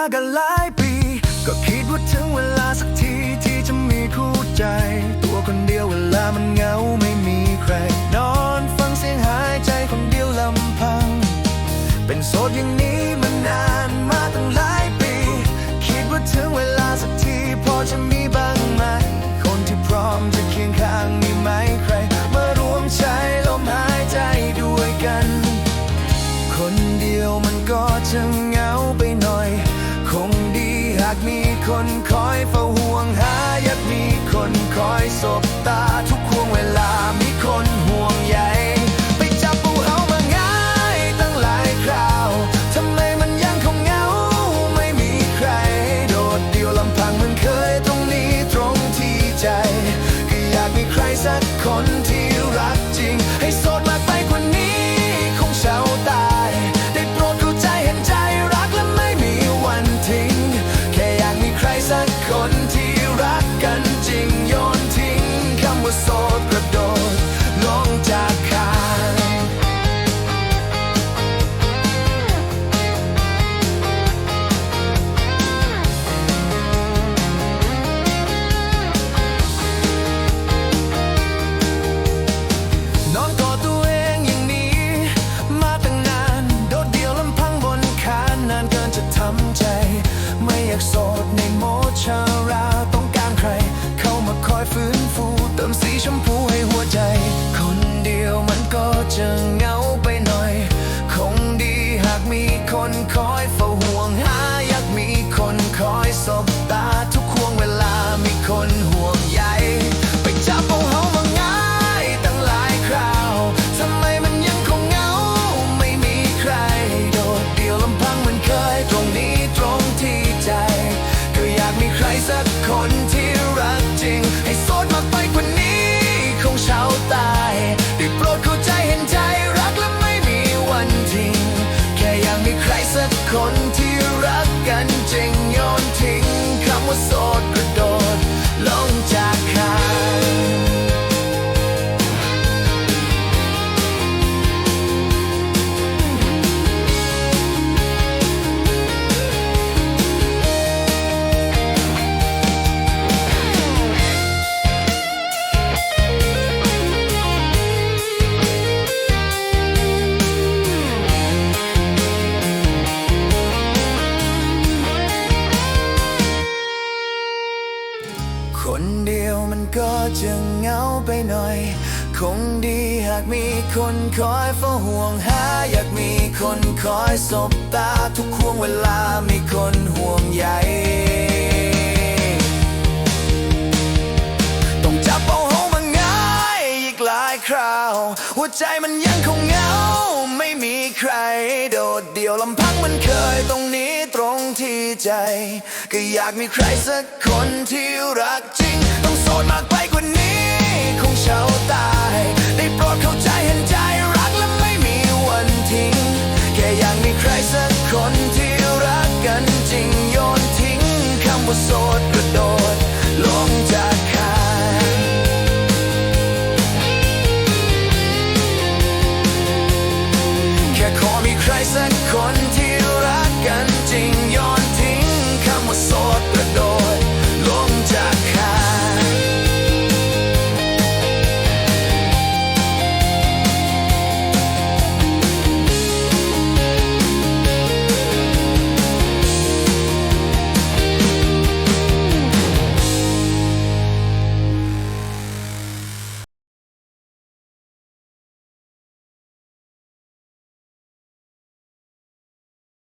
ากันหลายปี ก็คิดว่าถึงเวลาสักทีที่จะมีคู่ใจ ตัวคนเดียวเวลามันเหงาไม่มีใคร นอนฟังเสียงหายใจคนเดียวลำพัง เป็นโสดอย่างนี้มันนานมาตั้งหลายปี คิดว่าถึงเวลาสักทีพอจะมีบ้างไหม คนที่พร้อมจะเคียงข้างมีไหมใคร มารวมใจลมหายใจด้วยกัน คนเดียวมันก็จะง อยากมีคนคอยเฝ้าห่วงหา อยากมีคนคอยสบ สักคนที่รักจริง ให้โสดมากไปกว่านี้คงเช้าตายได้โปรดเข้าใจเห็นใจรักและไม่มีวันทิ้ง แค่อยากมีใครสักคนที่ เดียวมันก็จะเหงาไปหน่อย คงดีหากมีคนคอยเฝ้าห่วงหา อยากมีคนคอยสบตาทุกห่วงเวลามีคนห่วงใยต้องจับเอาเฮามาง่ายอีกหลายคราว หัวใจมันยังคงเหงา ไม่มีใคร โดดเดี่ยวลำพังมันเคยตรงนี้ตรงที่ใจ ก็อยากมีใครสักคนที่รักจริง โสดมากไกว่านี้คงเฉาตาย ได้ปรดเขาใจห็นใจรักและไม่มีวันทิ้ง แค่อยากมีใครสักคนที่รักกันจริงโยนทิ้งคำว่าโสด